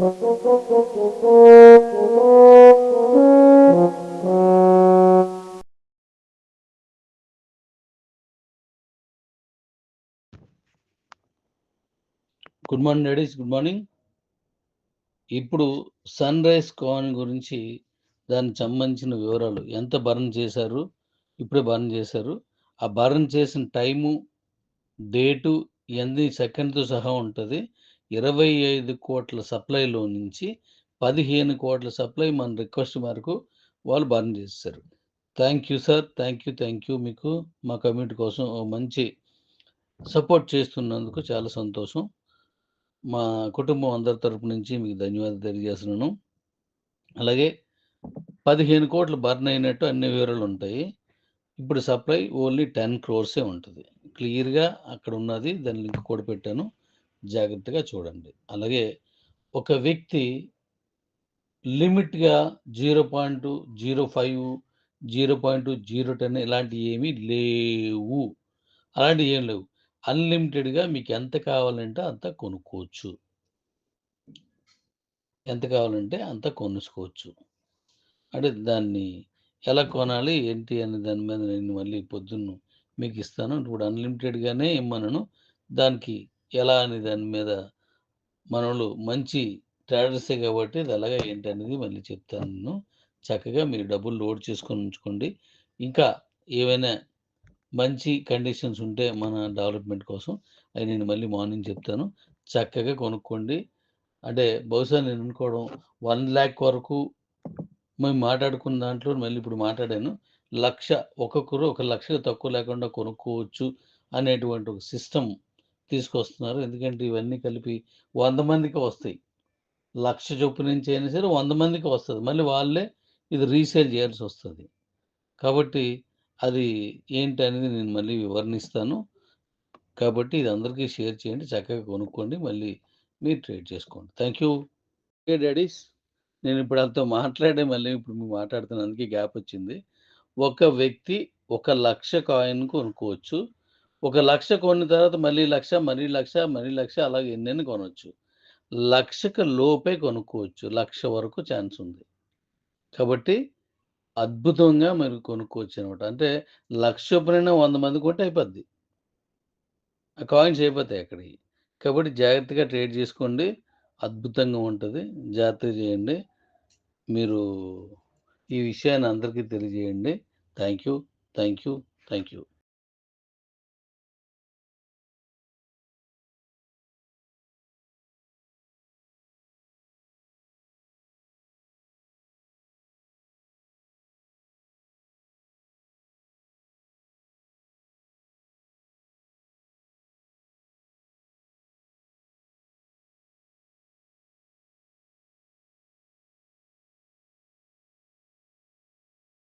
Good morning ladies good morning ఇప్పుడు sunrise coin గురించి దానికి సంబంధించిన వివరాలు. ఎంత బర్న్ చేశారు? ఇప్పుడే బర్న్ చేశారు. ఆ బర్న్ చేసిన టైము డేటు ఎన్ని సెకండ్తో సహా ఉంటుంది. ఇరవై ఐదు కోట్ల సప్లైలో నుంచి పదిహేను కోట్ల సప్లై మన రిక్వెస్ట్ మేరకు వాళ్ళు బర్న్ చేస్తారు thank you sir thank you thank you. మీకు మా కమ్యూనిటీ కోసం ఓ మంచి సపోర్ట్ చేస్తున్నందుకు చాలా సంతోషం. మా కుటుంబం అందరి తరపు నుంచి మీకు ధన్యవాదాలు తెలియజేస్తున్నాను. అలాగే పదిహేను కోట్లు బర్న్ అయినట్టు అన్ని వివరాలు ఉంటాయి. ఇప్పుడు సప్లై ఓన్లీ టెన్ క్రోర్సే ఉంటుంది. క్లియర్గా అక్కడ ఉన్నది దాని లింక్ కూడా పెట్టాను. జాగ్రత్తగా చూడండి. అలాగే ఒక వ్యక్తి లిమిట్గా zero point zero five zero point zero ten ఇలాంటివి ఏమీ లేవు. అలాంటివి ఏం లేవు. అన్లిమిటెడ్గా మీకు ఎంత కావాలంటే అంత కొనుక్కోవచ్చు. ఎంత కావాలంటే అంత కొనుక్కోవచ్చు. అంటే దాన్ని ఎలా కొనాలి ఏంటి అనే దాని మీద నేను మళ్ళీ పొద్దున్న మీకు ఇస్తాను. ఇప్పుడు అన్లిమిటెడ్గానే ఇమ్మనను దానికి ఎలా అని దాని మీద మనోళ్ళు మంచి ట్రేడర్సే కాబట్టి అది అలాగా ఏంటి అనేది మళ్ళీ చెప్తాను. నేను చక్కగా మీరు డబ్బులు లోడ్ చేసుకొని ఉంచుకోండి. ఇంకా ఏవైనా మంచి కండిషన్స్ ఉంటే మన డెవలప్మెంట్ కోసం అవి నేను మళ్ళీ మార్నింగ్ చెప్తాను. చక్కగా కొనుక్కోండి. అంటే బహుశా నేను అనుకోవడం వన్ ల్యాక్ వరకు మేము మాట్లాడుకున్న దాంట్లో మళ్ళీ ఇప్పుడు మాట్లాడాను. లక్ష ఒక్కొక్కరు ఒక లక్ష తక్కువ లేకుండా కొనుక్కోవచ్చు అనేటువంటి ఒక సిస్టమ్ తీసుకొస్తున్నారు. ఎందుకంటే ఇవన్నీ కలిపి వంద మందికి వస్తాయి. లక్ష చొప్పు నుంచి అయినా సరే వంద మందికి వస్తుంది. మళ్ళీ వాళ్ళే ఇది రీసేల్ చేయాల్సి వస్తుంది. కాబట్టి అది ఏంటి అనేది నేను మళ్ళీ వివరణిస్తాను. కాబట్టి ఇది అందరికీ షేర్ చేయండి చక్కగా కొనుక్కోండి మళ్ళీ మీరు ట్రేడ్ చేసుకోండి. Thank you. ఓకే డాడీస్ నేను ఇప్పుడు అంతా మాట్లాడే మళ్ళీ ఇప్పుడు మీరు మాట్లాడుతున్నందుకు గ్యాప్ వచ్చింది. ఒక వ్యక్తి ఒక లక్ష కాయిన్ కొనుక్కోవచ్చు. ఒక లక్ష కొన్న తర్వాత మళ్ళీ లక్ష మరీ లక్ష మరీ లక్ష అలాగే ఎన్నెన్ని కొనవచ్చు లక్షకు లోపే కొనుక్కోవచ్చు. లక్ష వరకు ఛాన్స్ ఉంది. కాబట్టి అద్భుతంగా మీరు కొనుక్కోవచ్చు అనమాట అంటే లక్ష చొప్పునైనా వంద మంది కొంటే అయిపోద్ది. ఆ కాయిన్స్ అయిపోతాయి అక్కడికి. కాబట్టి జాగ్రత్తగా ట్రేడ్ చేసుకోండి. అద్భుతంగా ఉంటుంది. జాగ్రత్తగా చేయండి. మీరు ఈ విషయాన్ని అందరికీ తెలియజేయండి. Thank you thank you thank you